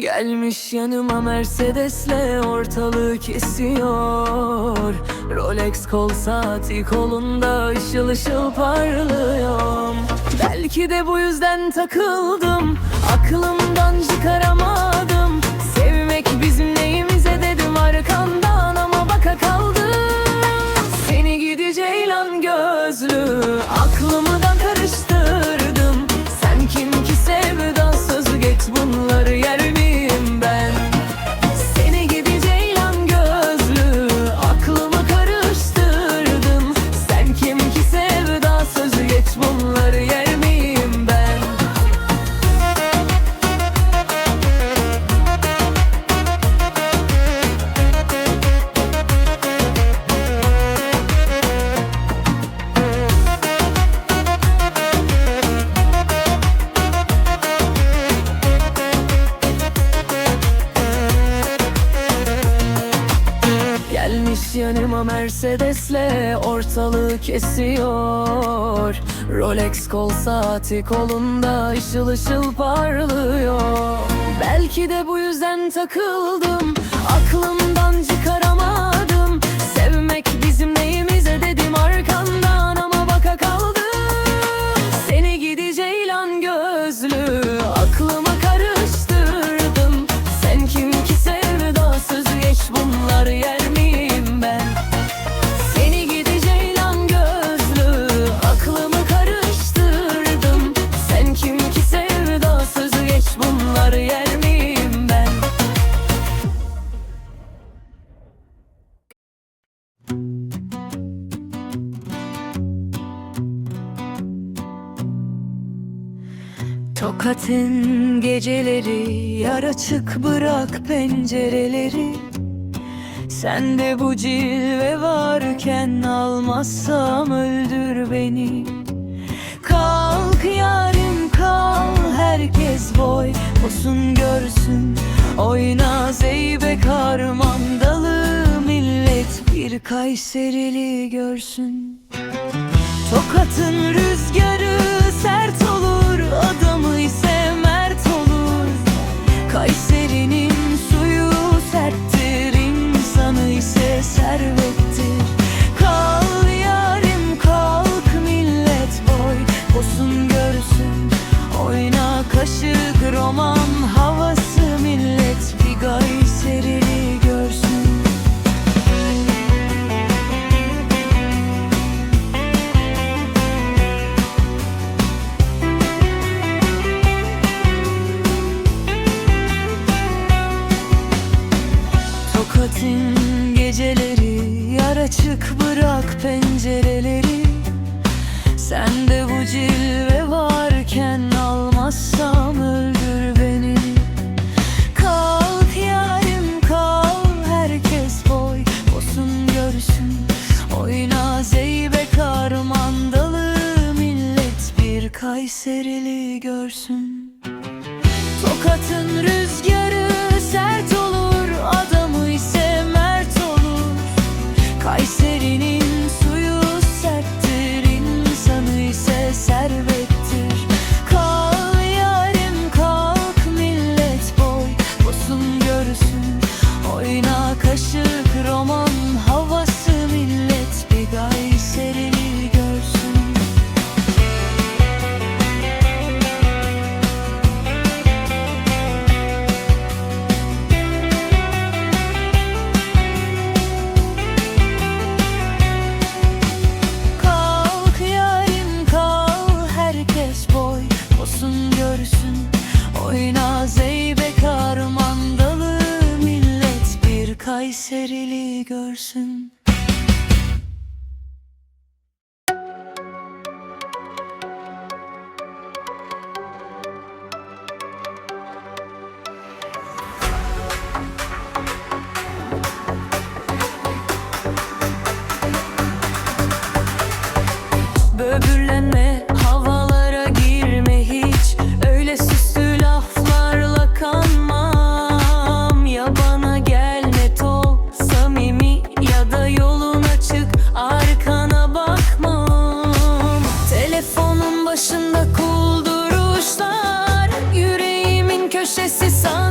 Gelmiş yanıma Mercedes'le ortalığı kesiyor. Rolex kol saati kolunda ışıl ışıl parlıyor. Belki de bu yüzden takıldım. Aklımdan çıkaramadım Yanıma Mercedes'le ortalığı kesiyor. Rolex kol saati kolunda ışıl ışıl parlıyor. Belki de bu yüzden takıldım Aklımdan Tokat'ın geceleri yar açık bırak pencereleri. Sen de bu cilve varken almazsam öldür beni. Kalk yarim kal herkes boy olsun görsün. Oyna zeybek harmandalı millet bir Kayserili görsün. Tokat'ın rüzgarı roman havası millet Bir Kayserili görsün. Tokat'ın geceleri yar açık bırak pencereleri. Sen de bu cilve varken almazsam Kayserili görsün. Tokat'ın rüzgarı Kayserili görsün Böbürlen Deixa esse sangue.